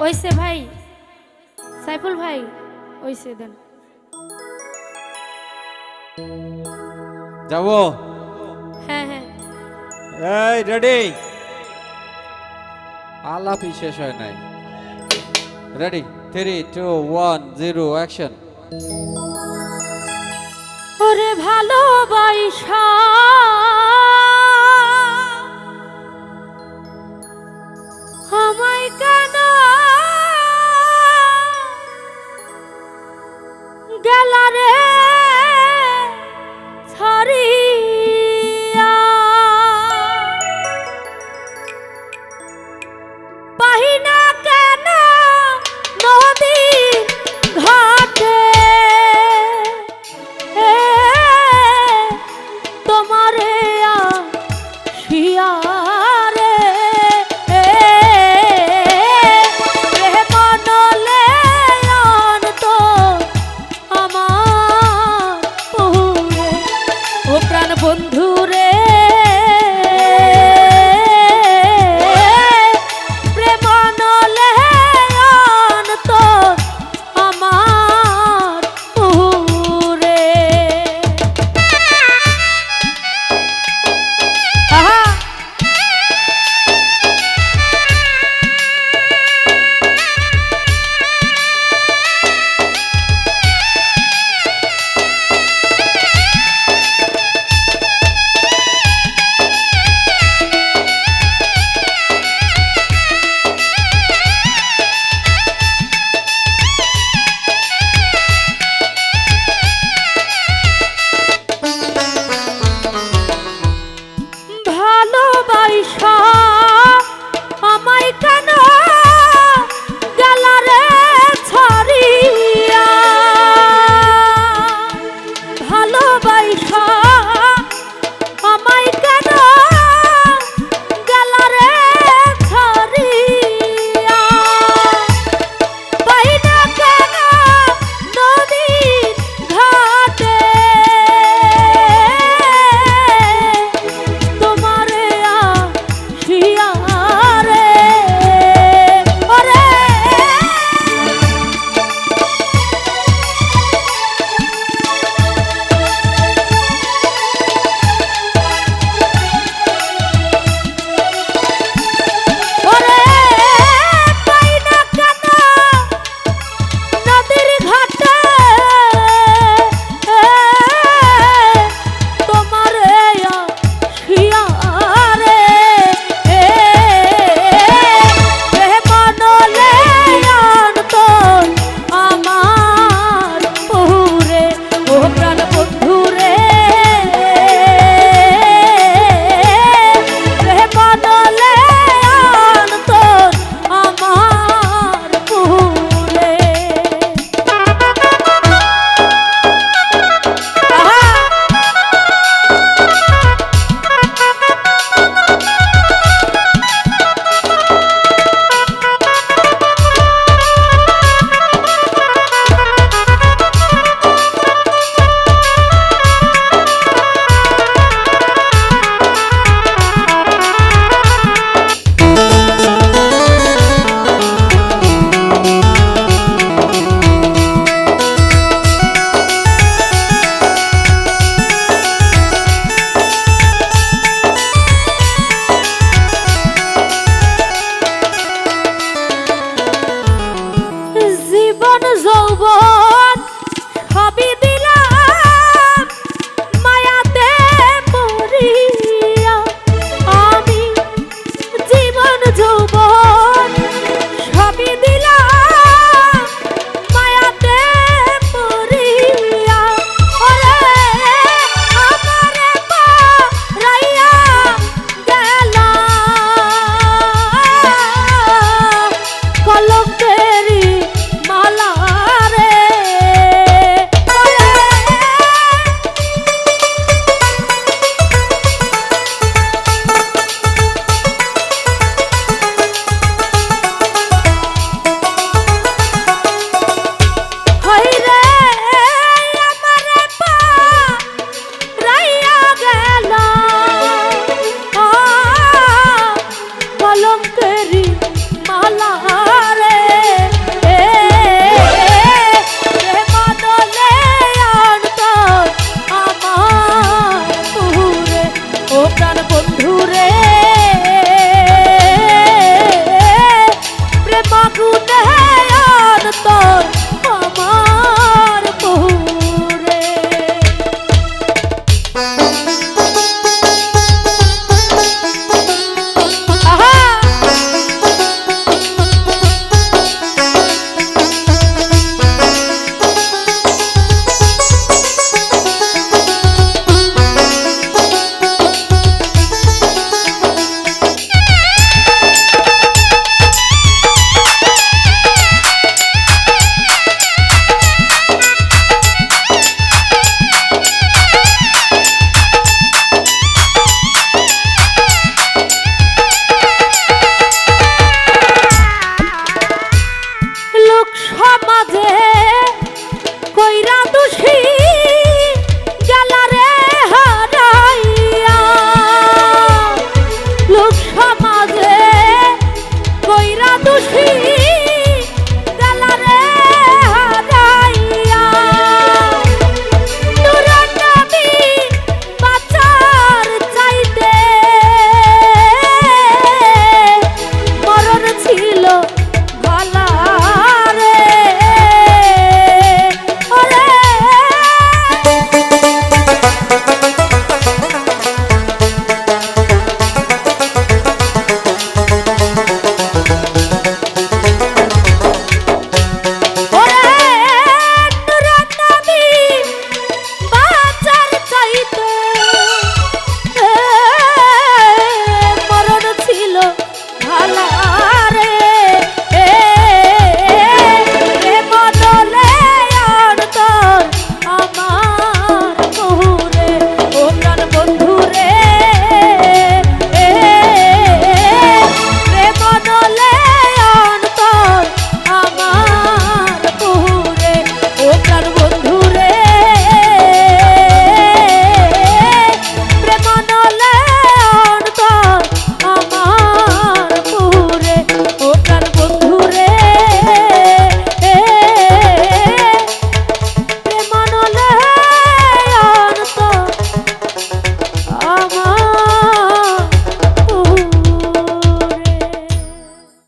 ওইসে ভাই। সাইফুল ভাই ওইসে দেন। যাব? হ্যাঁ হ্যাঁ। এই রেডি? আলাপই শেষ হয় নাই। Ready? Three two one zero action. ওরে ভালোবাসা।